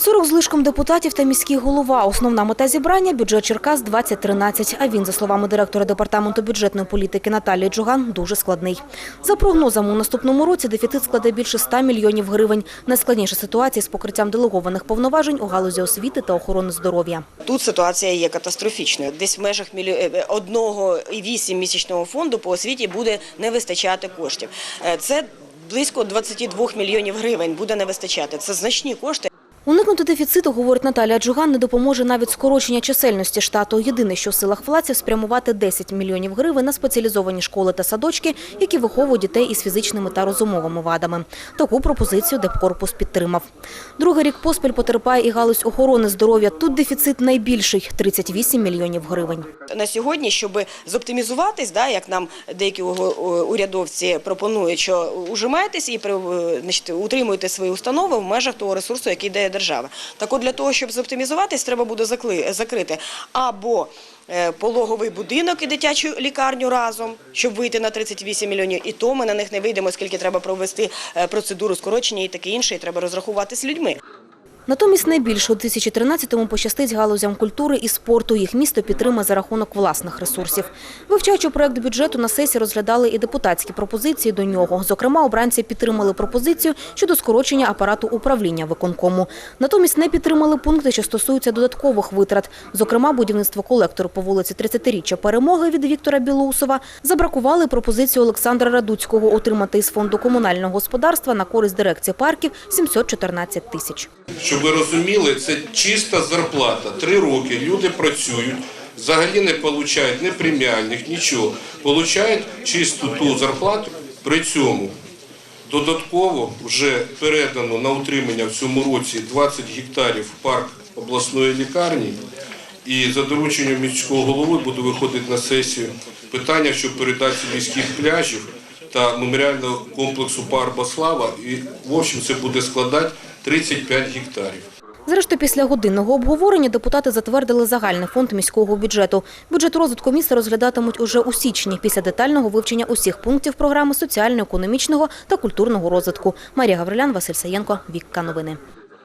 40 з лишком депутатів та міський голова. Основна мета зібрання – бюджет Черкас 2013. А він, за словами директора Департаменту бюджетної політики Наталії Джуган, дуже складний. За прогнозами, у наступному році дефіцит складе більше 100 мільйонів гривень. Найскладніша ситуація з покриттям делегованих повноважень у галузі освіти та охорони здоров'я. Тут ситуація є катастрофічною. Десь в межах мілі... е, одного і вісім місячного фонду по освіті буде не вистачати коштів. Е, Це близько 22 мільйонів гривень буде не вистачати. Це значні кошти. Уникнути дефіциту, говорить Наталія Джуган, не допоможе навіть скорочення чисельності штату. Єдине, що в силах владців спрямувати 10 мільйонів гривень на спеціалізовані школи та садочки, які виховують дітей із фізичними та розумовими вадами. Таку пропозицію Депкорпус підтримав. Другий рік поспіль потерпає і галузь охорони здоров'я. Тут дефіцит найбільший – 38 мільйонів гривень. На сьогодні, щоб зоптимізуватись, да, як нам деякі урядовці пропонують, що ужимайтесь і е, утримуйте свої установи в межах того ресурсу, який дає держава. Так от для того, щоб зоптимізуватись, треба буде закрити або е, пологовий будинок і дитячу лікарню разом, щоб вийти на 38 мільйонів. І то ми на них не вийдемо, оскільки треба провести е, процедуру скорочення і таке інше, і треба розрахуватись людьми. Натомість найбільше у 2013-му пощастить галузям культури і спорту. Їх місто підтримає за рахунок власних ресурсів. Вивчаючи проект бюджету, на сесії розглядали і депутатські пропозиції до нього. Зокрема, обранці підтримали пропозицію щодо скорочення апарату управління виконкому. Натомість не підтримали пункти, що стосуються додаткових витрат. Зокрема, будівництво колектору по вулиці 30-річчя перемоги від Віктора Білоусова. Забракували пропозицію Олександра Радуцького отримати із фонду комунального господарства на користь дирекції парків 714 тисяч. Щоб ви розуміли, це чиста зарплата. Три роки люди працюють, взагалі не отримують ні преміальних, нічого. Получають чисту ту зарплату. При цьому додатково вже передано на утримання в цьому році 20 гектарів в парк обласної лікарні. І за дорученням міського голови буде виходити на сесію питання щодо передачі міських пляжів та меморіального комплексу Парба Слава. І в общем це буде складати 35 гектарів. Зрештою, після годинного обговорення депутати затвердили загальний фонд міського бюджету. Бюджет розвитку міста розглядатимуть уже у січні після детального вивчення усіх пунктів програми соціально-економічного та культурного розвитку. Марія Гаврилян, Василь Саєнко, Вікка Новини.